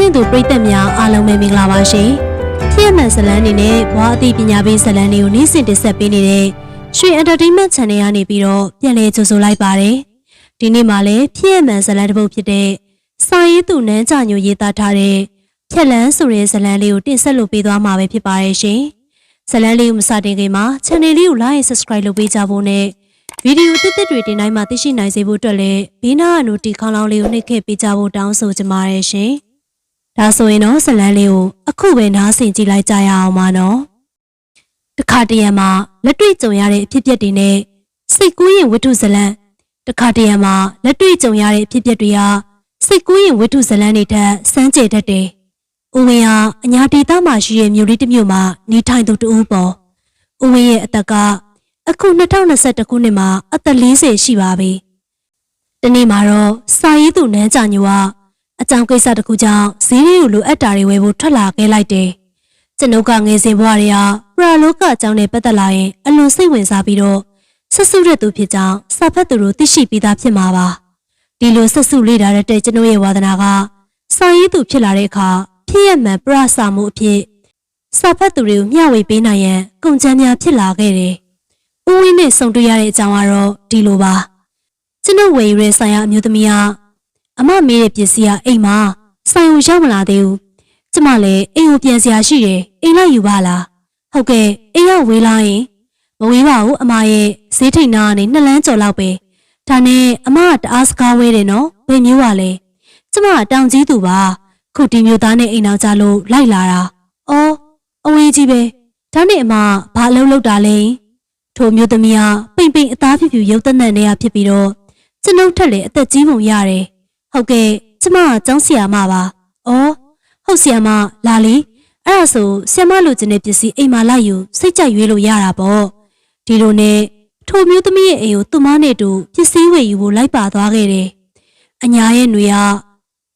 ဆင့်သူပရိသတ်များအားလုံးပဲမင်္ဂလာပါရှင်။ဖြစ်မှန်ဇလန်းအနေနဲ့ဘွားအသိပညာပေးဇလန်းတွေကိုနေ့စဉ်တင်ဆက်ပေးနေတဲ့ရွှေ Entertainment Channel ကနေပြီးတော့ပြန်လည်ကြိုဆိုလိုက်ပါတယ်။ဒီနေ့မှာလည်းဖြစ်မှန်ဇလန်းတစ်ပုဒ်ဖြစ်တဲ့စာရေးသူနန်းကြညိုရေးသားထားတဲ့ဖြက်လန်းဆိုတဲ့ဇလန်းလေးကိုတင်ဆက်လို့ပေးသွားမှာပဲဖြစ်ပါတယ်ရှင်။ဇလန်းလေးကိုမစတင်ခင်မှာ channel လေးကို like subscribe လုပ်ပေးကြဖို့နဲ့ဗီဒီယိုတစ်တစ်တွေတင်တိုင်းမှာသိရှိနိုင်စေဖို့အတွက်လည်းဘေးနားအနိုတီခေါင်းလောင်းလေးကိုနှိပ်ခဲ့ပေးကြဖို့တောင်းဆိုချင်ပါတယ်ရှင်။ ဒါဆိုရင်တော့ဇလန်းလေးကိုအခုပဲနားဆင်ကြည့်လိုက်ကြရအောင်ပါနော်တခါတရံမှာလက်တွေ့ကြုံရတဲ့အဖြစ်အပျက်တွေနဲ့စိတ်ကူးရင်ဝတ္ထုဇလန်းတခါတရံမှာလက်တွေ့ကြုံရတဲ့အဖြစ်အပျက်တွေဟာစိတ်ကူးရင်ဝတ္ထုဇလန်းတွေထက်စမ်းကြယ်တတ်တယ်။ဦးဝင်းဟာအညာဒေသမှာရှိတဲ့မြို့လေးတစ်မြို့မှာနေထိုင်သူတူဦးပေါ်။ဦးဝင်းရဲ့အသက်ကအခု2021ခုနှစ်မှာအသက်40ရှိပါပြီ။ဒီနေ့မှာတော့စာရေးသူနန်းကြညိုက အကြောင်းကိစ္စတစ်ခုကြောင့်ဈေးလေးကိုလိုအပ်တာတွေဝယ်ဖို့ထွက်လာခဲ့လိုက်တယ်။ကျွန်ုပ်ကငယ်စဉ်ဘဝတွေကပရာလောကအကြောင်းနဲ့ပတ်သက်လာရင်အလွန်စိတ်ဝင်စားပြီးတော့ဆက်စုတဲ့သူဖြစ်ကြောင်းစာဖတ်သူတို့သိရှိပြီးသားဖြစ်မှာပါ။ဒီလိုဆက်စုလေ့လာတဲ့ကျွန်ုပ်ရဲ့ဝါသနာကစာရေးသူဖြစ်လာတဲ့အခါဖြစ်ရမှန်ပရစာမှုအဖြစ်စာဖတ်သူတွေကိုမျှဝေပေးနိုင်ရန်ကုန်ချမ်းများဖြစ်လာခဲ့တယ်။ဦးဝင်းနဲ့ဆုံတွေ့ရတဲ့အကြောင်းကတော့ဒီလိုပါ။ကျွန်ုပ်ဝယ်ယူတဲ့ဆိုင်ရာအမျိုးသမီးက အမမေးတဲ့ပစ္စည်းကအိမ်မှာဆိုင်ကိုရောက်မလာသေးဘူး။ကျမလည်းအိမ်ကိုပြန်စရာရှိတယ်။အိမ်လိုက်ယူပါလား။ဟုတ်ကဲ့အိမ်ရောက်ဝေးလာရင်မဝေးပါဘူးအမရဲ့ဈေးထိန်နာကနေနှစ်လမ်းကျော်လောက်ပဲ။ဒါနဲ့အမကတအားစကားဝဲတယ်နော်။ဘယ်မျိုးပါလဲ။ကျမကတောင်ကြီးသူပါ။ခုဒီမျိုးသားနဲ့အိမ်အောင်ကြလို့လိုက်လာတာ။အော်အဝေးကြီးပဲ။ဒါနဲ့အမဘာအလုပ်လုပ်တာလဲ။ထိုမျိုးသမီးကပိန်ပိန်အသားဖြူဖြူရုပ်သက်သက်နဲ့ရဖြစ်ပြီးတော့ကျွန်ုပ်ထက်လည်းအသက်ကြီးပုံရတယ်။ ဟုတ်ကဲ့ကျမကကျောင်းဆရာမပါ။အော်ဟုတ်ဆရာမလာလေအဲ့ဒါဆိုဆရာမလိုချင်တဲ့ပစ္စည်းအိမ်မှာလိုက်ယူစိတ်ကြိုက်ရွေးလို့ရတာပေါ့။ဒီလိုနဲ့ထိုမျိုးသမီးရဲ့အိမ်ကိုသူမနဲ့တူပစ္စည်းဝယ်ယူဖို့လိုက်ပါသွားခဲ့တယ်။အညာရဲ့ຫນွေက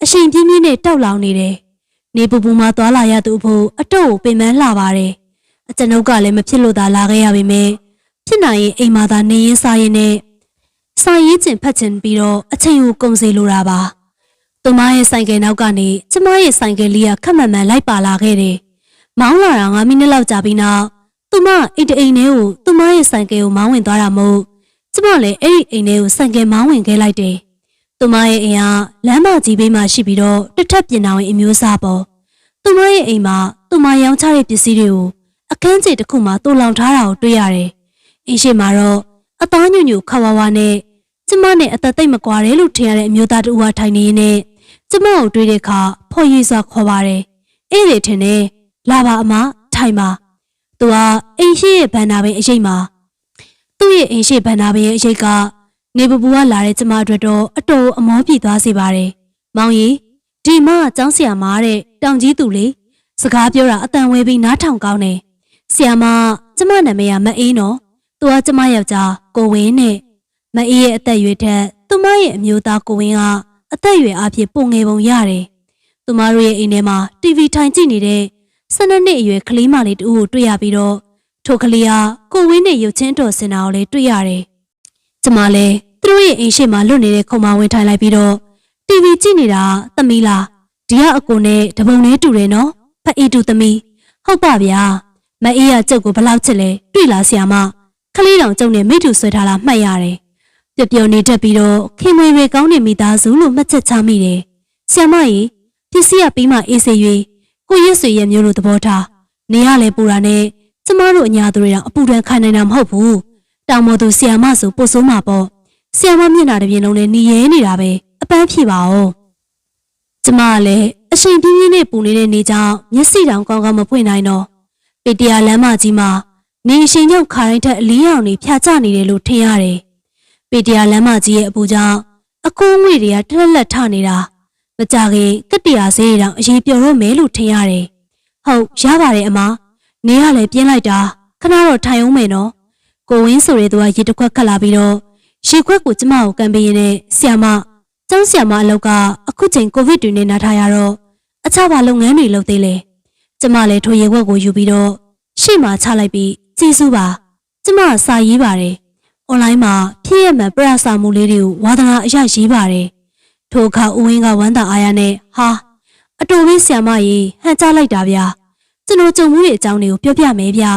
အရှင်ပြင်းပြင်းနဲ့တောက်လောင်နေတယ်။နေပူပူမှသွားလာရသူဖို့အတော့ကိုပင်ပန်းလှပါတယ်။အကျွန်ုပ်ကလည်းမဖြစ်လို့သာလာခဲ့ရပါမယ်။ဖြစ်နိုင်ရင်အိမ်မှာသာနေရင်စားရင်နဲ့ စာရေးကျင်ဖတ်ချင်ပြီးတော့အချိန်ကိုကုန်စေလိုတာပါ။သူမရဲ့ဆိုင်ကယ်နောက်ကနေကျမရဲ့ဆိုင်ကယ်လေးကခက်မှန်မှန်လိုက်ပါလာခဲ့တယ်။မောင်းလာတာ9မိနစ်လောက်ကြာပြီးနောက်သူမအိတ်တအိမ်ထဲကိုသူမရဲ့ဆိုင်ကယ်ကိုမောင်းဝင်သွားတာမို့ကျမလည်းအဲ့ဒီအိမ်ထဲကိုဆိုင်ကယ်မောင်းဝင်ခဲ့လိုက်တယ်။သူမရဲ့အိမ်ကလမ်းမကြီးဘေးမှာရှိပြီးတော့တစ်ထပ်ပြင်တော်ဝင်အမျိုးအစားပေါ့။သူမရဲ့အိမ်မှာသူမရောင်းချတဲ့ပစ္စည်းတွေကိုအခန်းကျတစ်ခုမှာတူလောင်ထားတာကိုတွေ့ရတယ်။အင်းရှိမှာတော့ အသားညွညွခဝဝနဲ့ကျမနဲ့အသက်သိပ်မကွာတယ်လို့ထင်ရတဲ့အမျိုးသားတူကထိုင်နေရင်းနဲ့ကျမကိုတွေ့တဲ့အခါဖော်ရည်စွာခေါ်ပါတယ်။အေးလေထင်တယ်လာပါအမထိုင်ပါ။သူကအိမ်ရှိရဲ့ဗန္နာပင်အရေးမှာသူ့ရဲ့အိမ်ရှိဗန္နာပင်ရဲ့အရေးကနေပပူကလာတဲ့ကျမအတွက်တော့အတော်အမောပြေသွားစေပါတယ်။မောင်ကြီးဒီမကကျောင်းဆရာမတဲ့တောင်ကြီးသူလေစကားပြောတာအတန်ဝဲပြီးနားထောင်ကောင်းတယ်။ဆရာမကျမနာမည်ကမအေးနော်။ သူကကျမယောက်ျားကိုဝင်းနဲ့မအေးရဲ့အသက်အရွယ်ထက်သူမရဲ့အမျိုးသားကိုဝင်းကအသက်အရွယ်အဖြစ်ပုံငယ်ပုံရတယ်။သူမတို့ရဲ့အိမ်ထဲမှာ TV ထိုင်ကြည့်နေတဲ့၁၂နှစ်အရွယ်ကလေးမလေးတူကိုတွေ့ရပြီးတော့ထိုကလေးဟာကိုဝင်းနဲ့ရုပ်ချင်းတော်စင်တာကိုလည်းတွေ့ရတယ်။ကျမလည်းသူတို့ရဲ့အိမ်ရှိမှာလွတ်နေတဲ့ခုံမဝင်ထိုင်လိုက်ပြီးတော့ TV ကြည့်နေတာသမီးလားဒီကအကိုနဲ့တပုံနဲ့တူတယ်နော်ဖအေးတူသမီးဟုတ်ပါဗျာမအေးရကျုပ်ကိုဘလောက်ချစ်လဲတွေ့လားဆရာမ ခလေးတောင်ကျုံနဲ့မိတူဆွဲထားလားမှတ်ရတယ်ပျော်ပျော်နေတတ်ပြီးတော့ခင်မွေတွေကောင်းနေမိသားစုလို့မှတ်ချက်ချမိတယ်ဆရာမကြီးပစ္စည်းကပြီးမှအေးစေ၍ကိုရက်ဆွေရဲ့မျိုးလိုသဘောထားနေရလဲပူတာနဲ့ကျမတို့အညာသူတွေတော့အပူတန်းခံနိုင်တာမဟုတ်ဘူးတောင်မော်သူဆရာမဆိုပို့ဆိုးမှာပေါ့ဆရာမမျက်နှာတစ်ပြင်လုံးနဲ့หนีရဲနေတာပဲအပန်းဖြေပါဦးကျမကလည်းအချိန်ပြင်းပြင်းနဲ့ပူနေတဲ့နေကြောင်မျက်စိတောင်ကောင်းကောင်းမပွင့်နိုင်တော့ပေတရာလမ်းမကြီးမှာ နေအရှင်ရောက်ခါတိုင်းထက်အလင်းရောင်တွေဖြာကျနေတယ်လို့ထင်ရတယ်ပေတရာလမ်းမကြီးရဲ့အပူကြောင့်အကုန်းငွေတွေကတက်လက်ထနေတာမကြခင်ကတ္တရာဈေးတောင်အရေးပြော်တော့မယ်လို့ထင်ရတယ်ဟုတ်ရပါတယ်အမနေရလဲပြင်းလိုက်တာခဏတော့ထိုင်အောင်မယ်နော်ကိုဝင်းဆိုတဲ့သူကရေတစ်ခွက်ခတ်လာပြီးတော့ရေခွက်ကိုကျမကိုကန်ပေးရင်းနဲ့ဆီယာမကျောင်းဆီယာမအလောက်ကအခုချိန်ကိုဗစ်တွေနဲ့နားထားရတော့အခြားဘာလုပ်ငန်းတွေလုပ်သေးလဲကျမလည်းထိုရေခွက်ကိုယူပြီးတော့ရှေ့မှာချလိုက်ပြီး ကျေးဇူးပါကျမစာရေးပါတယ်အွန်လိုင်းမှာဖြစ်ရမှန်ပရစာမှုလေးတွေကိုဝါသနာအရရေးပါတယ်ထိုအခါဦးဝင်းကဝမ်းသာအားရနဲ့ဟာအတော်လေးဆီယမကြီးဟန်ချလိုက်တာဗျာကျွန်တော်ကြုံမှုရဲ့အကြောင်းတွေကိုပြောပြမယ်ဗျာ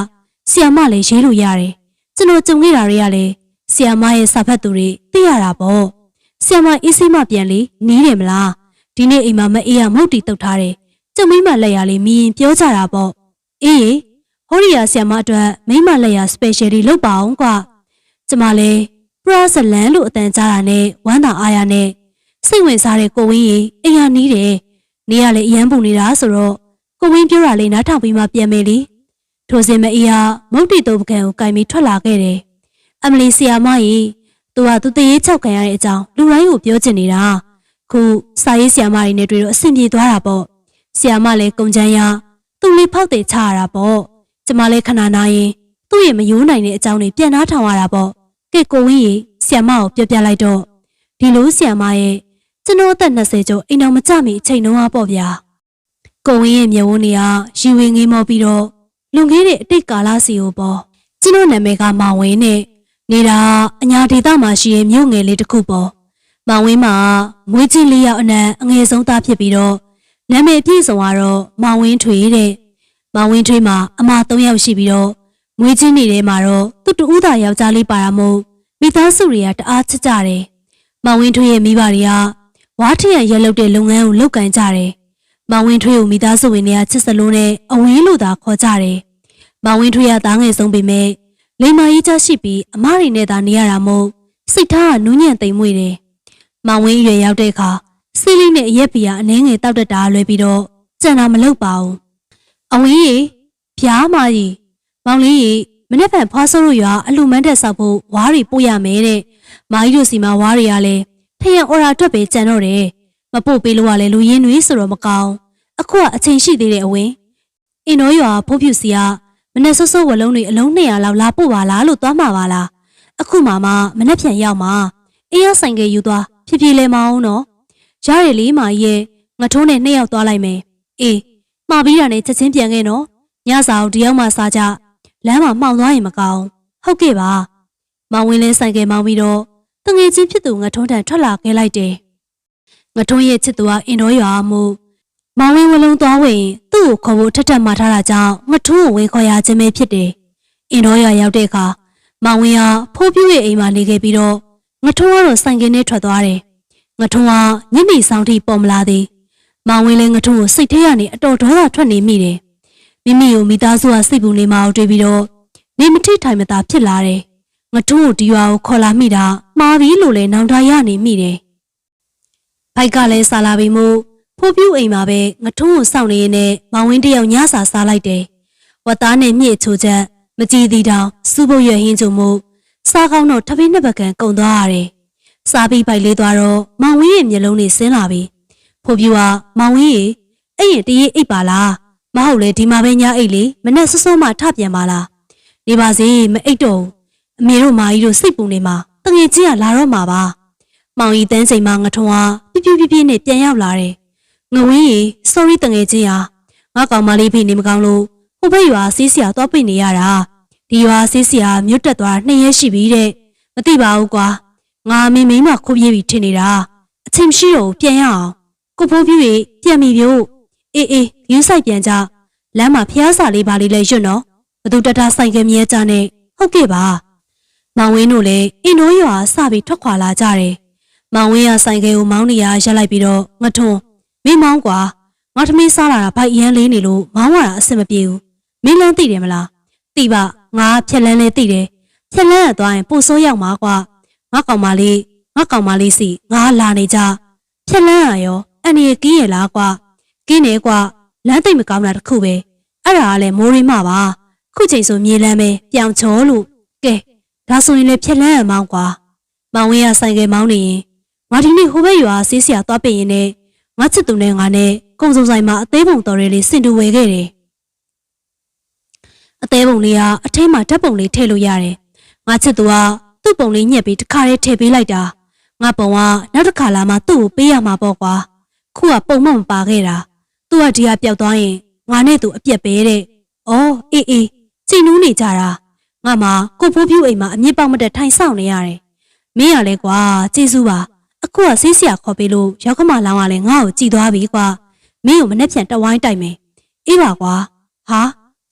ဆီယမလည်းရေးလို့ရတယ်ကျွန်တော်ကြုံခဲ့တာတွေကလည်းဆီယမရဲ့စာဖတ်သူတွေသိရတာပေါ့ဆီယမအေးစိမပြန်လေနီးတယ်မလားဒီနေ့အိမ်မှာမအေးရမုတ်တီတုတ်ထားတယ်ကျုံမိမလက်ရလေးမြင်ပြောကြတာပေါ့အေးရေ ဟောရီယာဆီယမအတွက်မိမလက်ရ special တွေလုပ်ပါအောင်ကွာကျမလည်းပရဇလန်လို့အတန်ကြားတာနဲ့ဝမ်းသာအားရနဲ့စိတ်ဝင်စားတဲ့ကိုဝင်းကြီးအိမ်ဟာနီးတယ်နေရလေအရန်ပူနေတာဆိုတော့ကိုဝင်းပြောတာလေးနားထောင်ပြီးမှပြန်မယ်လေထိုစဉ်မအေးဟာမုတ်တီတုပ်ပကံကိုကင်ပြီးထွက်လာခဲ့တယ်အမလီဆီယာမကြီးသူကသူတရေချောက်ခံရတဲ့အကြောင်းလူတိုင်းကိုပြောချင်နေတာခုစာရေးဆီယာမတွေနဲ့တွေ့တော့အဆင်ပြေသွားတာပေါ့ဆီယာမလည်းကုံချမ်းရသူ့လေးဖောက်တယ်ချရတာပေါ့ ကျမလည်းခဏနာရင်သူ့ရဲ့မယိုးနိုင်တဲ့အကြောင်းတွေပြန်နှားထောင်ရတာပေါ့ကဲကိုဝင်းကြီးဆီယာမကိုပြောပြလိုက်တော့ဒီလိုဆီယာမရဲ့ကျွန်တော်အသက်20ကျော်အိမ်တော်မကြမီအချိန်တုန်းကပေါ့ဗျာကိုဝင်းရဲ့မျက်ဝန်းတွေကရီဝင်ငေးမောပြီးတော့လွန်ခဲ့တဲ့အတိတ်ကာလစီကိုပေါ့ကျွန်တော်နာမည်ကမောင်ဝင်းနဲ့နေတာအညာဒေသမှာရှိတဲ့မြို့ငယ်လေးတစ်ခုပေါ့မောင်ဝင်းမှာမွေးချင်းလေးယောက်အနက်အငယ်ဆုံးသားဖြစ်ပြီးတော့နာမည်ပြည့်စုံကတော့မောင်ဝင်းထွေတဲ့ မောင်ဝင်းထွေမှာအမ3ယောက်ရှိပြီးတော့မွေးချင်းနေတဲ့မှာတော့သူ့တူဦးသားယောက်ျားလေးပါတာမို့မိသားစုတွေကတအားချစ်ကြတယ်မောင်ဝင်းထွေရဲ့မိဘတွေကဝါထရံရက်လုပ်တဲ့လုပ်ငန်းကိုလုပ်ကန်ကြတယ်မောင်ဝင်းထွေကိုမိသားစုဝင်တွေကချစ်စလုံးနဲ့အဝင်းလို့သာခေါ်ကြတယ်မောင်ဝင်းထွေကသားငယ်ဆုံးပေမဲ့လိမ္မာရေးချရှိပြီးအမရီနဲ့သာနေရတာမို့စိတ်ထားကနူးညံ့သိမ်မွေ့တယ်မောင်ဝင်းရွယ်ရောက်တဲ့အခါစီးလေးနဲ့အရက်ပီယာအနှဲငယ်တောက်တက်တာလွယ်ပြီးတော့ကြံတာမလုပ်ပါဘူး အဝင်းကြီးဖျားမကြီးမောင်လေးကြီးမနေ့ကဖွားစိုးတို့ရွာအလူမန်းတက်ဆောက်ဖို့ဝါးတွေပို့ရမယ်တဲ့မာကြီးတို့စီမှာဝါးတွေကလည်းထရံအော်ရာအတွက်ပဲကြံတော့တယ်မပို့ပေးလို့ကလည်းလူရင်းတွေဆိုတော့မကောင်းအခုကအချိန်ရှိသေးတဲ့အဝင်းအင်းတော်ရွာဖိုးဖြူစီကမနေ့စောစောဝလုံးတွေအလုံး200လောက်လာပို့ပါလားလို့သွားမှာပါလားအခုမှမှမနေ့ပြန်ရောက်မှာအေးရဆိုင်ကယူသွားဖြည်းဖြည်းလဲမအောင်နော်ရရလေးမာကြီးရဲ့ငထုံးနဲ့နှစ်ယောက်သွားလိုက်မယ်အေး မှာပြီးတာနဲ့ချက်ချင်းပြန်ခဲ့နော်ညစာကိုဒီရောက်မှစားကြလမ်းမှာမှောင်သွားရင်မကောင်းဟုတ်ကဲ့ပါမောင်ဝင်းလဲဆိုင်ကမောင်းပြီးတော့တငယ်ချင်းဖြစ်သူငထုံးတန်ထွက်လာခဲ့လိုက်တယ်ငထုံးရဲ့ချစ်သူကအင်တော်ရွာမှုမောင်ဝင်းဝလုံးသွားဝင်သူ့ကိုခေါ်ဖို့ထက်ထက်မှာထားတာကြောင့်ငထုံးကိုဝင်ခေါ်ရခြင်းပဲဖြစ်တယ်အင်တော်ရွာရောက်တဲ့အခါမောင်ဝင်းကဖိုးပြူရဲ့အိမ်မှာနေခဲ့ပြီးတော့ငထုံးကတော့ဆိုင်ကင်းနဲ့ထွက်သွားတယ်ငထုံးကညနေဆောင်ထိပေါ်မလာသေး မောင်ဝင်းလည်းငထုံးကိုစိတ်ထဲကနေအတော်ဒေါသထွက်နေမိတယ်မိမိကိုမိသားစုကစိတ်ပူနေမှအောင်တွေ့ပြီးတော့နေမထိထိုင်မသာဖြစ်လာတယ်ငထုံးကိုဒီရွာကိုခေါ်လာမိတာမှားပြီလို့လည်းနောင်တရနေမိတယ်ဘိုက်ကလည်းစားလာပြီးမို့ဖိုးပြူအိမ်မှာပဲငထုံးကိုစောင့်နေရင်းနဲ့မောင်ဝင်းတယောက်ညစာစားလိုက်တယ်ဝတ်သားနဲ့မြင့်ချိုချက်မကြည်သီတောင်စူးဖို့ရဟင်းချုံမှုစားကောင်းတော့ထပင်းနှစ်ပကံကုံသွားရတယ်စားပြီးပိုက်လေးသွားတော့မောင်ဝင်းရဲ့မျက်လုံးတွေဆင်းလာပြီ ဖိုးပြူကမောင်ဝင်းရဲ့အဲ့ရင်တရေအိပ်ပါလားမဟုတ်လေဒီမှာပဲညအိတ်လေမနဲ့စောစောမှထပြန်ပါလားနေပါစေမအိတ်တော့အမေတို့မာကြီးတို့စိတ်ပူနေမှာတငယ်ချင်းကလာတော့မှာပါမောင်ကြီးတန်းချိန်မှာငထုံဟာပြပြပြပြနဲ့ပြန်ရောက်လာတယ်ငဝင်းကြီး sorry တငယ်ချင်းဟာငါကောင်မလေးဖိနေမကောင်းလို့ဟိုဘက်ရွာဆေးဆရာသွားပိတ်နေရတာဒီရွာဆေးဆရာမြတ်တက်သွားနှစ်ရက်ရှိပြီတဲ့မသိပါဘူးကွာငါမင်းမိန်းမခိုးပြေးပြီထင်နေတာအချိန်မရှိတော့ပြန်ရအောင် ကိုဖိုးပြည့်ပြန်ပြီပြို့အေးအေးရင်းဆိုင်ပြန်ကြလမ်းမှာဖျားစာလေးပါလေးလဲရွတ်နော်ဘသူတတဆိုင်ကမြဲကြနဲ့ဟုတ်ကဲ့ပါမောင်ဝင်းတို့လည်းအင်ဒိုရွာစပြီးထွက်ခွာလာကြတယ်မောင်ဝင်းရဆိုင်ကကိုမောင်းနေရရက်လိုက်ပြီးတော့ငထွန်းမင်းမောင်းကွာငါသမီးစားလာတာဘိုက်အရန်လေးနေလို့မောင်းရတာအဆင်မပြေဘူးမင်းလန်းသိတယ်မလားသိပါငါဖြက်လန်းလဲသိတယ်ဖြက်လန်းရသွားရင်ပို့ဆိုးရောက်မှာကွာငါကောင်မလေးငါကောင်မလေးစီငါလာနေကြဖြက်လန်းရရော အန်ဒီကင်းရလားကွာကင်းနေကွာလမ်းသိမ့်မကောင်းတာတခုပဲအဲ့ဒါကလည်းမိုးရင်းမပါခုချိန်ဆိုမြေလမ်းပဲပြောင်ချောလို့ကဲဒါဆိုရင်လည်းဖြက်လန်းရမောင်းကွာမောင်ဝင်းရဆိုင်ကမောင်းနေရင်ငါဒီနေ့ဟိုဘက်ရွာဆေးဆရာသွားပြင်ရင်လည်းငါချစ်သူနဲ့ငါနဲ့ကုံစုံဆိုင်မှာအသေးပုံတော်ရဲလေးစင်တူဝယ်ခဲ့တယ်အသေးပုံလေးကအထင်းမှာဓာတ်ပုံလေးထည့်လို့ရတယ်ငါချစ်သူကသူ့ပုံလေးညှက်ပြီးတခါတည်းထည့်ပေးလိုက်တာငါပုံကနောက်တစ်ခါလာမှသူ့ကိုပေးရမှာပေါ့ကွာ ခုကပုံမမပါခဲ့တာသူကဒီကပျောက်သွားရင်ငါနဲ့သူအပြက်ပဲတဲ့။အော်အေးအေးချိန်နူးနေကြတာ။ငါမှကိုဖိုးဖြူအိမ်မှာအမြင့်ပေါက်မတက်ထိုင်ဆောင်နေရတယ်။မင်းရလဲကွာကျေးဇူးပါ။အခုကဆေးဆရာခေါ်ပေးလို့ရောက်ကမလောင်းကလည်းငါ့ကိုကြည်သွားပြီကွာ။မင်းကိုမနှက်ဖြန်တဝိုင်းတိုက်မယ်အေးပါကွာဟာ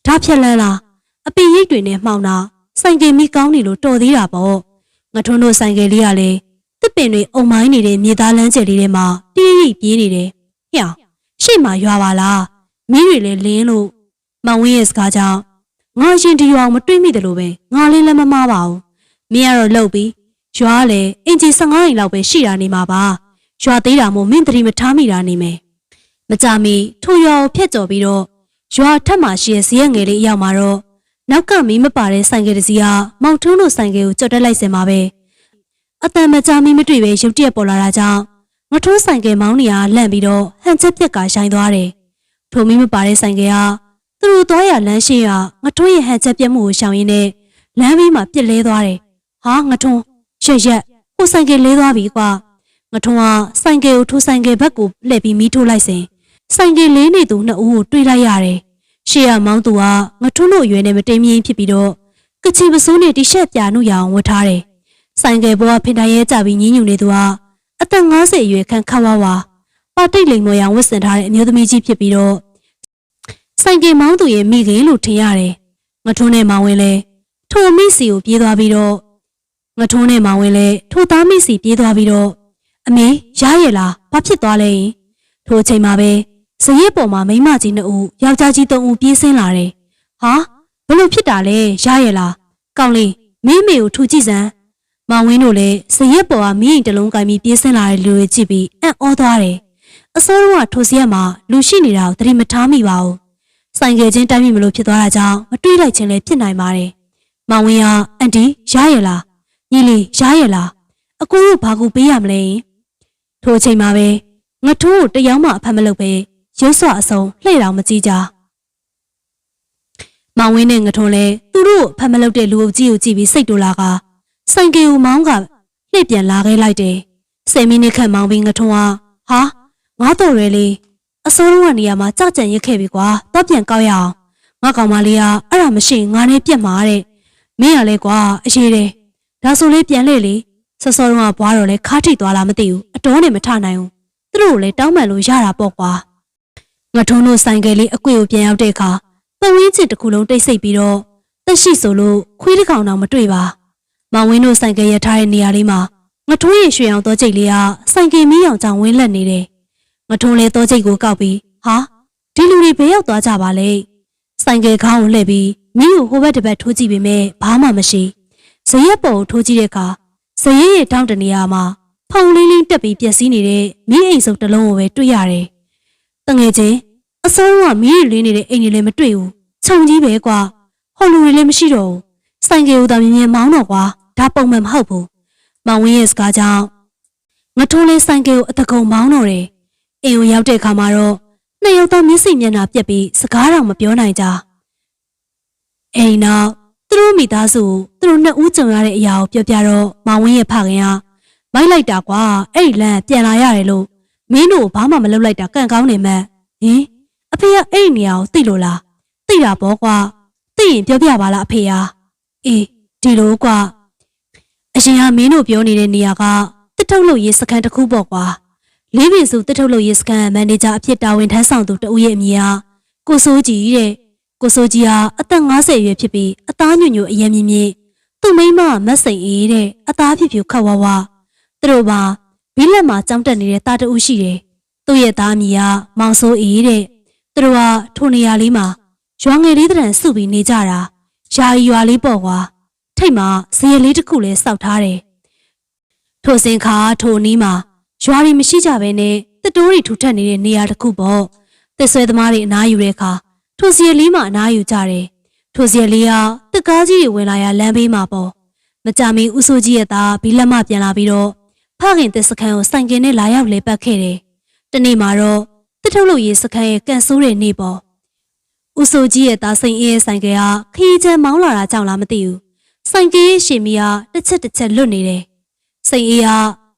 ဒါဖြက်လန်းလားအပင်ရိတ်တွေနဲ့မှောင်တာဆိုင်ကယ်မိကောင်းနေလို့တော်သေးတာပေါ့ငထွန်းတို့ဆိုင်ကယ်လေးကလည်းတစ်ပင်တွေအုံမိုင်းနေတဲ့မြေသားလမ်းကျယ်လေးထဲမှာ တီးရိပ်ပြေးနေတယ်ဟျောရှေ့မှာရွာပါလားမင်းတွေလည်းလင်းလို့မောင်ဝင်းရဲ့စကားကြောင့်ငါရှင်ဒီရွာကိုမတွေးမိတယ်လို့ပဲငါလေးလည်းမမားပါဘူးမင်းကတော့လှုပ်ပြီးရွာလည်းအင်ဂျီ15အိမ်လောက်ပဲရှိတာနေမှာပါရွာသေးတာမို့မင်းသတိမထားမိတာနေမယ်မကြမီထိုရွာကိုဖျက်ကျော်ပြီးတော့ရွာထက်မှရှိတဲ့ဇီးရငယ်လေးအရောက်မှာတော့နောက်ကမီးမပါတဲ့ဆိုင်ကယ်တစ်စီးကမောင်ထုံးတို့ဆိုင်ကယ်ကိုကြော်တက်လိုက်စင်ပါပဲအတန်မကြမီမတွေ့ပဲရုတ်တရက်ပေါ်လာတာကြောင့် ငထိုးဆိုင်ကယ်မောင်းနေရလှန့်ပြီးတော့ဟန်ချက်ပြက်ကရှိုင်းသွားတယ်ထိုမီးမပါတဲ့ဆိုင်ကယ်ကသူတို့သွားရလမ်းရှိရငထိုးရဲ့ဟန်ချက်ပြက်မှုကိုရှောင်ရင်းနဲ့လမ်းဘေးမှာပြစ်လဲသွားတယ်ဟာငထုံးရက်ရက်ဟိုဆိုင်ကယ်လဲသွားပြီကွာငထုံးကဆိုင်ကယ်ကိုထိုးဆိုင်ကယ်ဘက်ကိုလှည့်ပြီးမီးထိုးလိုက်စဉ်ဆိုင်ကယ်လေးနေသူနှစ်ဦးကိုတွေ့လိုက်ရတယ်ရှေ့ကမောင်းသူကငထုံးတို့အရွယ်နဲ့မတိမ်မြင်းဖြစ်ပြီးတော့ကချင်ပစိုးနဲ့တီရှပ်ပြာနုရအောင်ဝတ်ထားတယ်ဆိုင်ကယ်ပေါ်ကဖင်တိုင်ရဲကြပြီးညင်းညူနေသူက အသက်50အရွယ်ခန့်ခတ်ဝါဝါပါတိတ်လိမ်မော်ရောင်ဝတ်ဆင်ထားတဲ့အမျိုးသမီးကြီးဖြစ်ပြီးတော့ဆိုင်ကယ်မောင်းသူရဲ့မိခင်လို့ထင်ရတယ်ငထုံးနဲ့မောင်ဝင်လဲထိုအမိစီကိုပြေးသွားပြီးတော့ငထုံးနဲ့မောင်ဝင်လဲထိုသားမိစီပြေးသွားပြီးတော့အမေရရဲ့လားဘာဖြစ်သွားလဲယင်ထိုအချိန်မှာပဲဇရက်ပေါ်မှာမိန်းမကြီးနှစ်ဦးယောက်ျားကြီးသုံးဦးပြေးဆင်းလာတယ်ဟာဘလို့ဖြစ်တာလဲရရဲ့လားကောင်းလေးမင်းမေကိုထူကြည့်စမ်း မောင်ဝင်းတို့လည်းဇရက်ပေါ်ကမင်းအိမ်တစ်လုံးကင်ပြီးပြေးဆင်းလာတဲ့လူတွေကြည့်ပြီးအံ့ဩသွားတယ်အစိုးရကထိုစီရက်မှာလူရှိနေတာကိုသတိမထားမိပါဘူးဆိုင်ကယ်ချင်းတိုင်းမိမလို့ဖြစ်သွားတာကြောင့်မတွေးလိုက်ခြင်းလည်းဖြစ်နိုင်ပါတယ်မောင်ဝင်းကအန်တီရရဲ့လားညီလေးရားရလားအကိုတို့ဘာကူပေးရမလဲထိုအချိန်မှာပဲငထိုးကိုတယောက်မှအဖတ်မလုပ်ပဲရုပ်ဆွအစုံလှည့်တော်မကြည့်ကြမောင်ဝင်းနဲ့ငထိုးလဲသူတို့ကိုအဖတ်မလုပ်တဲ့လူအုပ်ကြီးကိုကြည့်ပြီးစိတ်တူလာက ဆိုင်ကယ်ကိုမောင်းကလှည့်ပြန်လာခဲ့လိုက်တယ်ဆယ်မိနစ်ခန့်မောင်းပြီးငထိုးကဟာငါတော်ရဲလေးအစိုးရကနေရာမှာကြောက်ကြံရစ်ခဲ့ပြီကွာတော့ပြန်ကောက်ရအောင်ငါကောင်မလေးကအဲ့ဒါမရှိငါနဲ့ပြက်မှာတဲ့မင်းရလဲကွာအရေးတယ်ဒါဆိုလေးပြန်လေလေစောစောတုန်းကဘွားတော့လဲခါထိသွားလားမသိဘူးအတော်နဲ့မထနိုင်ဘူးသူတို့ကိုလည်းတောင်းပန်လို့ရတာပေါ့ကွာငထုံးတို့ဆိုင်ကယ်လေးအကွေကိုပြန်ရောက်တဲ့အခါပဝင်းချစ်တစ်ခုလုံးတိတ်ဆိတ်ပြီးတော့တက်ရှိဆိုလို့ခွေးတစ်ကောင်တော့မတွေ့ပါ မောင်ဝင်းတို့ဆိုင်ကယ်ရထားတဲ့နေရာလေးမှာငထုံးရဲ့ရွှေအောင်သောကြိတ်လေးကဆိုင်ကယ်မီးအောင်ကြောင်ဝင်းလက်နေတယ်ငထုံးလဲသောကြိတ်ကိုကောက်ပြီးဟာဒီလူတွေဘယ်ရောက်သွားကြပါလဲဆိုင်ကယ်ခေါင်းကိုလှည့်ပြီးမီးကိုဟိုဘက်တစ်ဘက်ထိုးကြည့်ပေမဲ့ဘာမှမရှိဇရက်ပေါ်ကိုထိုးကြည့်တဲ့အခါဇရက်ရဲ့တောင်းတနေရာမှာဖုံလေးလေးတက်ပြီးပျက်စီးနေတဲ့မိအိမ်စုပ်တစ်လုံးကိုပဲတွေ့ရတယ်။တငယ်ချင်းအစိုးရကမိရလေးနေတဲ့အိမ်တွေလည်းမတွေ့ဘူး။ခြုံကြီးပဲကွာ။ဟော်လူတွေလည်းမရှိတော့ဘူး။ဆိုင်ကယ်ကိုတောင်မြင်မြင်မောင်းတော့ကွာ။ ဒါပုံမှန်မဟုတ်ဘူး။မောင်ဝင်းရဲ့စကားကြောင့်ငထိုးလေးဆိုင်ကယ်ကိုအတကုံမောင်းတော့တယ်။အိမ်ကိုရောက်တဲ့အခါမှာတော့နှစ်ယောက်သားမျက်စိမျက်နှာပြက်ပြီးစကားတော့မပြောနိုင်ကြ။အိမ်နောက်သူတို့မိသားစုကိုသူတို့နှစ်ဦးကြုံရတဲ့အရာကိုပြောပြတော့မောင်ဝင်းရဲ့ဖခင်ကမိုက်လိုက်တာကွာအဲ့ဒီလမ်းပြန်လာရတယ်လို့မင်းတို့ဘာမှမလုပ်လိုက်တာကန့်ကောင်းနေမှဟင်အဖေကအဲ့ဒီနေရာကိုသိလို့လားသိတာပေါ့ကွာသိရင်ပြောပြပါလားအဖေဟာအေးဒီလိုကွာအ ရှင်ကမင်းတို့ပြောနေတဲ့နေရာကတစ်ထုတ်လို့ရေးစခန်းတစ်ခုပေါ့ကွာလေးပင်စုတစ်ထုတ်လို့ရေးစခန်းမန်နေဂျာအဖြစ်တာဝန်ထမ်းဆောင်သူတဦးရဲ့အမည်ဟာကိုစိုးကြည်တဲ့ကိုစိုးကြီးဟာအသက်50ရွယ်ဖြစ်ပြီးအသားညွညွအရင်မြင့်မြင့်သူ့မိန်းမမတ်စိန်အေးတဲ့အသားဖြစ်ဖြူခတ်ဝါဝါသူတို့ပါဘီလက်မှာကြောင်းတက်နေတဲ့တာတူရှိတယ်သူ့ရဲ့သားအမည်ကမောင်စိုးအေးတဲ့သူတို့ကထိုနေရာလေးမှာရွာငယ်လေးတရံစုပြီးနေကြတာယာယီရွာလေးပေါ့ကွာ ထိတ်မှာဇေယျလေးတစ်ခုလည်းစောက်ထားတယ်ထိုစင်ခါထိုနီးမှာရွာတွေမရှိကြဘဲနဲ့တတိုးတွေထူထပ်နေတဲ့နေရာတစ်ခုပေါ့တစ်ဆွဲသမားတွေအနားယူတဲ့အခါထိုစီရလေးမှအနားယူကြတယ်။ထိုစီရလေးကတက်ကားကြီးတွေဝင်လာရလမ်းဘေးမှာပေါ့။မကြမီဦးစိုးကြီးရဲ့သားဘီလက်မပြန်လာပြီးတော့ဖခင်တက်စခန်းကိုစိုင်ကင်နဲ့လာရောက်လေပတ်ခဲ့တယ်။တနေ့မှာတော့တစ်ထုတ်လို့ရေးစခန်းရဲ့ကန်ဆိုးတဲ့နေ့ပေါ့။ဦးစိုးကြီးရဲ့သားစိန်အေးရဲ့ဆိုင်ကယ်ကခရီးချမ်းမောင်းလာတာကြောင့်လားမသိဘူး။ ဆိုင်ကယ်ရဲ့ရှင်မီကတစ်ချက်တစ်ချက်လွတ်နေတယ်။စိန်အေးက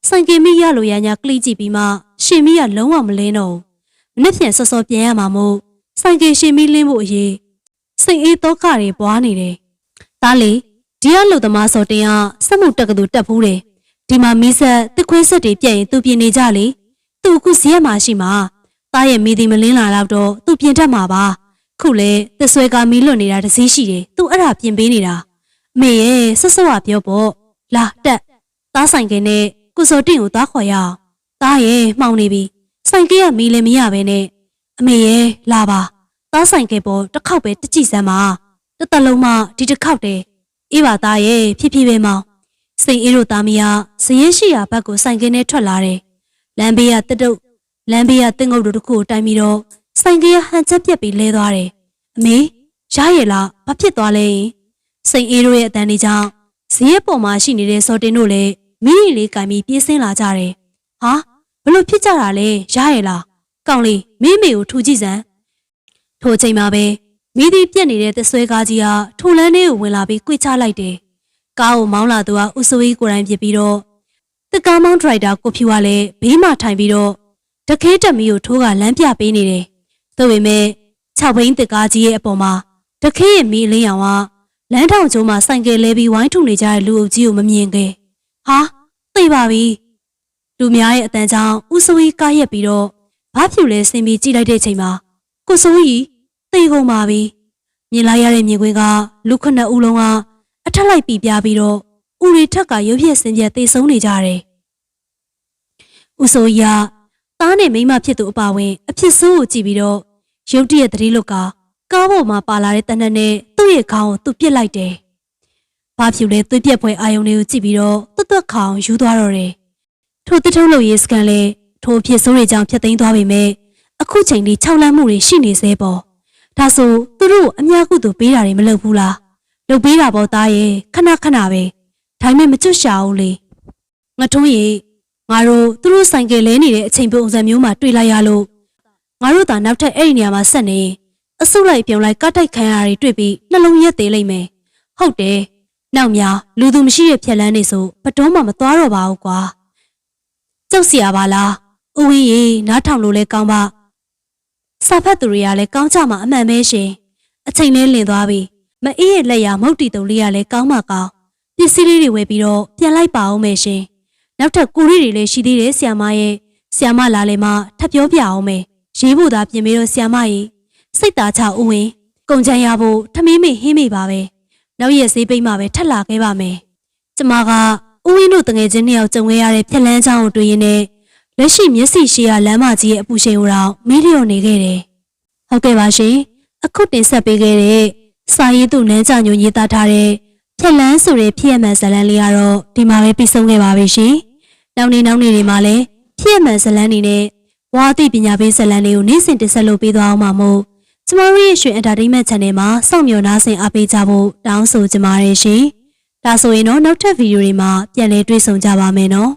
ဆိုင်ကယ်မိရလိုရညာကလိကြည့်ပြီးမှရှင်မီကလုံးဝမလင်းတော့ဘူး။မနေ့ပြန်စောစောပြန်ရမှာမို့ဆိုင်ကယ်ရှင်မီလင်းဖို့အရေးစိတ်အေးတော့ခတွေပွားနေတယ်။ဒါလေဒီကလူသမားစောတင်ကစက်မှုတက်ကတူတက်ဖူးတယ်။ဒီမှာမီးဆက်တစ်ခွေးဆက်တွေပြက်ရင်သူပြင်နေကြလေ။သူအခုဇီးရမှာရှိမှာတသားရဲ့မိသည်မလင်းလာတော့တော့သူပြင်တတ်မှာပါခုလေသဆွဲကမီးလွတ်နေတာတစ်စည်းရှိတယ်သူအဲ့ဒါပြင်ပေးနေတာအ မေရဲ့ဆွတ်ဆွတ်ကပြောပေါ့လာတက်သားဆိုင်ကင်းနဲ့ကုစောတင့်ကိုသွားခေါ်ရအောင်သားရဲ့မှောင်နေပြီဆိုင်ကင်းကမီးလည်းမရပဲနဲ့အမေရဲ့လာပါသားဆိုင်ကဲပေါ်တစ်ခေါက်ပဲတကြည့်စမ်းပါတစ်သက်လုံးမှဒီတစ်ခေါက်တည်းအေးပါသားရဲ့ဖြည်းဖြည်းပဲမောင်စိန်အေးတို့သားမယားဇရင်ရှိရာဘက်ကိုဆိုင်ကင်းနဲ့ထွက်လာတယ်လမ်းဘေးကတတုတ်လမ်းဘေးကတင်ငုတ်တို့တစ်ခုကိုတိုင်ပြီးတော့ဆိုင်ကရဟန်ချက်ပြက်ပြီးလဲသွားတယ်။အမေရရဲ့လားဘာဖြစ်သွားလဲ။ စိန်အေးတို့ရဲ့အတန်းလေးကြောင့်ဇင်းရဲ့ပေါ်မှာရှိနေတဲ့စော်တင်တို့လည်းမိရီလေးကင်ပြီးပြေးဆင်းလာကြတယ်။ဟာဘလို့ဖြစ်ကြတာလဲရရဲ့လား။ကောင်းလေးမိမေကိုထူကြည့်စမ်း။ထိုအချိန်မှာပဲမိသည်ပြက်နေတဲ့သဆွဲကားကြီးဟာထိုလန်းလေးကိုဝင်လာပြီးကြွေချလိုက်တယ်။ကားကိုမောင်းလာသူကဦးစိုးကြီးကိုယ်တိုင်ပြစ်ပြီးတော့တကားမောင်းဒရိုက်တာကိုဖြူကလည်းဘေးမှာထိုင်ပြီးတော့တခဲတက်မီကိုထိုးကလမ်းပြပေးနေတယ်။သို့ပေမဲ့6ဘိန်းတစ်ကားကြီးရဲ့အပေါ်မှာတခဲရဲ့မီးအလင်းရောင်က လမ်းထောင်ကျိုးမှာစိုင်ကယ်လဲပြီးဝိုင်းထုနေကြတဲ့လူအုပ်ကြီးကိုမမြင်ခဲ့။ဟာသိပါပြီ။လူများရဲ့အတန်းကြောင့်ဦးစိုးကြီးကားရက်ပြီးတော့ဘာဖြူလဲဆင်းပြီးကြည့်လိုက်တဲ့အချိန်မှာကိုစိုးကြီးသိကုန်ပါပြီ။မြင်လိုက်ရတဲ့မြင်ကွင်းကလူခုနှစ်ဦးလုံးကအထက်လိုက်ပြပြပြီးတော့ဦးရီထက်ကရုပ်ပြက်စင်ပြက်သိဆုံးနေကြတယ်။ဦးစိုးကြီးကသားနဲ့မိန်းမဖြစ်သူအပါဝင်အဖြစ်ဆိုးကိုကြည့်ပြီးတော့ရုတ်တရက်သတိလွတ်က ကားပေါ်မှာပါလာတဲ့တနက်နဲ့သူ့ရဲ့ခေါင်းကိုသူ့ပစ်လိုက်တယ်။ဘာဖြစ်လဲသူ့ပြက်ပွဲအာယုံလေးကိုကြည့်ပြီးတော့တွတ်တွတ်ခေါင်းယူသွားတော့တယ်။ထိုတထုံးလို့ရေးစကန်လဲထိုအဖြစ်ဆိုးတွေကြောင့်ဖျက်သိမ်းသွားပေမဲ့အခုချိန်လေးခြောက်လန့်မှုတွေရှိနေသေးပေါ့။ဒါဆိုသူတို့အများကုသို့ပေးတာတွေမလုပ်ဘူးလား။လုပ်ပေးတာပေါ့သားရဲ့ခဏခဏပဲ။ဒါပေမဲ့မကျွတ်ရှာဘူးလေ။ငါထုံးရဲ့ငါတို့သူတို့ဆိုင်ကယ်လဲနေတဲ့အချိန်ပုံစံမျိုးမှာတွေ့လိုက်ရလို့ငါတို့သာနောက်ထပ်အဲ့ဒီနေရာမှာဆက်နေရင် အဆုတ်လိုက်ပြုံလိုက်ကတိုက်ခံရတာတွေတွေ့ပြီးနှလုံးရက်သေးလိမ့်မယ်။ဟုတ်တယ်။နောက်များလူသူမရှိတဲ့ဖြက်လန်းနေဆိုဘတော်မှမသွားတော့ပါဘူးကွာ။ကြောက်စရာပါလား။ဥဝင်းရေနားထောင်လို့လဲကောင်းပါ။စာဖတ်သူတွေကလည်းကောင်းကြမှာအမှန်ပဲရှင်။အချိန်လဲလင်သွားပြီ။မအေးရဲ့လက်ရမုတ်တီတုံလေးကလည်းကောင်းမှကောင်း။ပစ္စည်းလေးတွေဝယ်ပြီးတော့ပြန်လိုက်ပါအောင်မယ်ရှင်။နောက်ထပ်ကိုရီတွေလည်းရှိသေးတယ်ဆ iam မရဲ့။ဆ iam မလာလေမှထပ်ပြောပြအောင်မယ်။ရေးဖို့သာပြင်ပြီးတော့ဆ iam မရဲ့။ စိတ်သားချဦးဝင်ကုန်ချမ်းရဖို့ထမင်းမေဟင်းမေပါပဲနောက်ရက်ဈေးပိတ်မှပဲထက်လာခဲ့ပါမယ်ကျမကဦးဝင်းတို့တငယ်ချင်းနှစ်ယောက်ကြုံခဲ့ရတဲ့ဖြက်လန်းချောင်းကိုတွေ့ရင်လည်းလက်ရှိမျက်စိရှိရလမ်းမကြီးရဲ့အပူချိန်ကိုတော့မီးလျော်နေခဲ့တယ်ဟုတ်ကဲ့ပါရှင်အခုတင်ဆက်ပေးခဲ့တဲ့စာရေးသူနန်းကြညိုရေးသားထားတဲ့ဖြက်လန်းဆိုတဲ့ဖြစ်ရမှန်ဇာတ်လမ်းလေးကတော့ဒီမှာပဲပြီးဆုံးခဲ့ပါပြီရှင်နောက်နေ့နောက်နေ့တွေမှာလည်းဖြစ်ရမှန်ဇာတ်လမ်းတွေနဲ့ဝါအသိပညာပေးဇာတ်လမ်းလေးကိုနေ့စဉ်တင်ဆက်လုပ်ပေးသွားအောင်ပါမို့ ကျမတို့ရဲ့ရွှေ entertainment channel မှာစောင့်မျှော်နှားဆင်အားပေးကြဖို့တောင်းဆိုကြပါရရှင်ဒါဆိုရင်တော့နောက်ထပ်ဗီဒီယိုတွေမှာပြန်လည်တွေ့ဆုံကြပါမယ်နော်